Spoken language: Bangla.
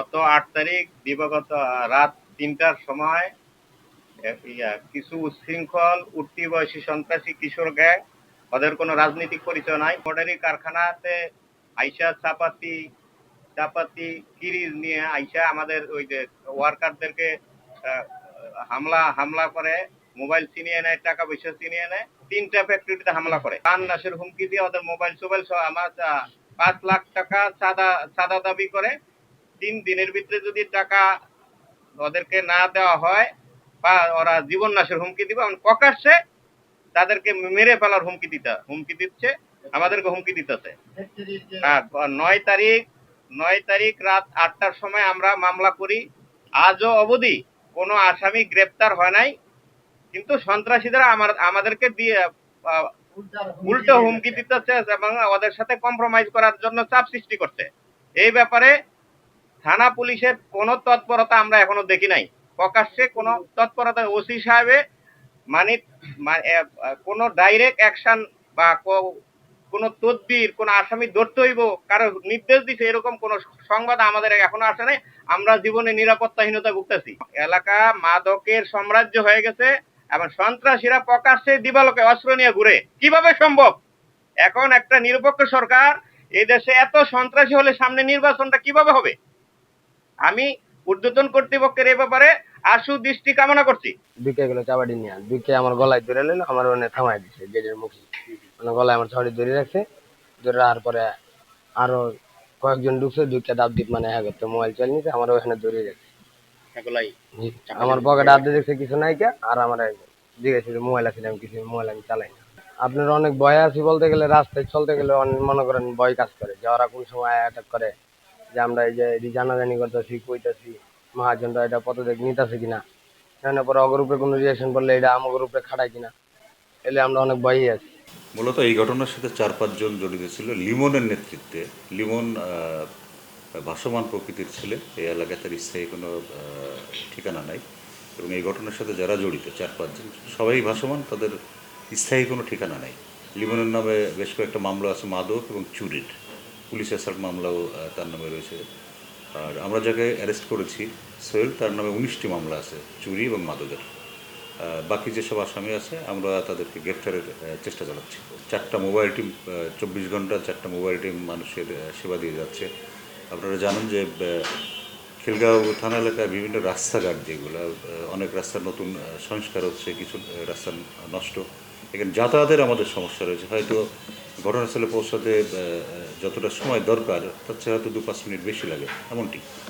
গত আট তারিখ, দিবাগত রাত তিনটার সময় কিছু উচ্ছৃঙ্খল উঠতি বয়সী সন্ত্রাসী কিশোর গ্যাং, ওদের কোনো রাজনৈতিক পরিচয় নাই। মডারি কারখানাতে আইসা চাপাতি চাপাতি, কিরিজ নিয়ে আইসা আমাদের ওই যে ওয়ার্কারদেরকে হামলা হামলা করে, মোবাইল ছিনিয়ে নেয়, টাকা পয়সা ছিনিয়ে নেয়, তিনটা ফ্যাক্টরিতে হামলা করে। পান নাশের হুমকি দিয়ে ওদের মোবাইল সোবাইল আমার পাঁচ লাখ টাকা চাঁদা চাঁদা দাবি করে। তিন দিনের ভিতরে যদি টাকা ওদেরকে না দেওয়া হয় বা ওরা জীবন নাশের হুমকি দিবে এবং প্রকাশ্যে তাদেরকে মেরে ফেলার হুমকি দিতে, হুমকি দিচ্ছে, আমাদেরকে হুমকি দিতেছে। নয় তারিখ নয় তারিখ রাত আটটার সময় আমরা মামলা করি। আজও অবধি কোনো আসামি গ্রেপ্তার হয় নাই, কিন্তু সন্ত্রাসীরা আমার, আমাদেরকে দিয়ে উল্টো হুমকি দিতেছে এবং ওদের সাথে কম্প্রোমাইজ করার জন্য চাপ সৃষ্টি করছে। এই ব্যাপারে থানা পুলিশের কোনো তৎপরতা আমরা এখনও দেখি নাই। প্রকাশ্যে কোনো তৎপরতা ওসি সাহেবে মানে কোনো ডাইরেক্ট অ্যাকশন বা কোনো তদবির, কোনো আসামি ধরতে হইব, কারও নির্দেশ দিছে, এরকম কোনো সংবাদ আমাদের এখনও আসে নাই। আমরা জীবনে নিরাপত্তাহীনতা ভুগতেছি। এলাকা মাদকের সাম্রাজ্য হয়ে গেছে এবং সন্ত্রাসীরা প্রকাশ্যে দিবালোকে অস্ত্র নিয়ে ঘুরে। কীভাবে সম্ভব? এখন একটা নিরপেক্ষ সরকার এই দেশে এত সন্ত্রাসী হলে সামনে নির্বাচনটা কীভাবে হবে? আমি ঊর্ধ্বতন কর্তৃপক্ষের এই ব্যাপারে আশু দৃষ্টি কামনা করছি। দুইকে গেলো চাবাটি নিয়ে দুইকে আমার গলায় ধরে নিল আমার ওখানে থামাই দিছে গেটের মুখে। মানে গলায় আমার চাবাটি ধরে রাখছে। ধরে রাখার পরে আরও কয়েকজন ঢুকছে দুইটা দাব দ্বীপ মানে হ্যাঁ করতে মোবাইল চাল নিতে আমার ওখানে ধরে রাখছে আমার পকেটে আড্ডে দেখছে কিছু নাই কে আর আমার জিজ্ঞেস মোবাইল আছে আমি কিছু মোবাইল আমি চালাই না। আপনার অনেক ভয় আছে বলতে গেলে রাস্তায় চলতে গেলে অনেক মনে করেন ভয় কাজ করে যে ওরা কোন সময় অ্যাটাক করে। যে আমরা এই যে এটি জানাজানি করতেছি, কইতাছি, মহাজনরা এটা পদত্যাগ নিতেছে কিনা? জানার পরে অগর উপরে কোনো রিয়াকশন করলে এটা আমাদের উপরে খাটায় কিনা? এলে আমরা অনেক ভয়ই আছি। মূলত এই ঘটনার সাথে চার পাঁচজন জড়িত ছিল। লিমনের নেতৃত্বে, লিমন ভাসমান প্রকৃতির ছেলে। এই এলাকায় তার স্থায়ী কোনো ঠিকানা নাই। এবং এই ঘটনার সাথে যারা জড়িত, চার পাঁচজন সবাই ভাসমান, তাদের স্থায়ী কোনো ঠিকানা নাই। লিমনের নামে বেশ কয়েকটা মামলা আছে, মাদক এবং চুরির। পুলিশ অ্যাসাল্ট মামলাও তার নামে রয়েছে। আর আমরা যাকে অ্যারেস্ট করেছি, সোহেল, তার নামে উনিশটি মামলা আছে, চুরি এবং মাদকের। বাকি যেসব আসামি আছে, আমরা তাদেরকে গ্রেফতারের চেষ্টা চালাচ্ছি। চারটা মোবাইল টিম চব্বিশ ঘণ্টা চারটা মোবাইল টিম মানুষের সেবা দিয়ে যাচ্ছে। আপনারা জানেন যে খিলগাঁও থানা এলাকায় বিভিন্ন রাস্তাঘাট যেগুলো অনেক রাস্তার নতুন সংস্কার হচ্ছে, কিছু রাস্তা নষ্ট। এখানে যাতায়াতের আমাদের সমস্যা রয়েছে। হয়তো ঘটনাস্থলে পৌঁছাতে যতটা সময় দরকার তার চেয়ে হয়তো দু পাঁচ মিনিট বেশি লাগে এমনটি।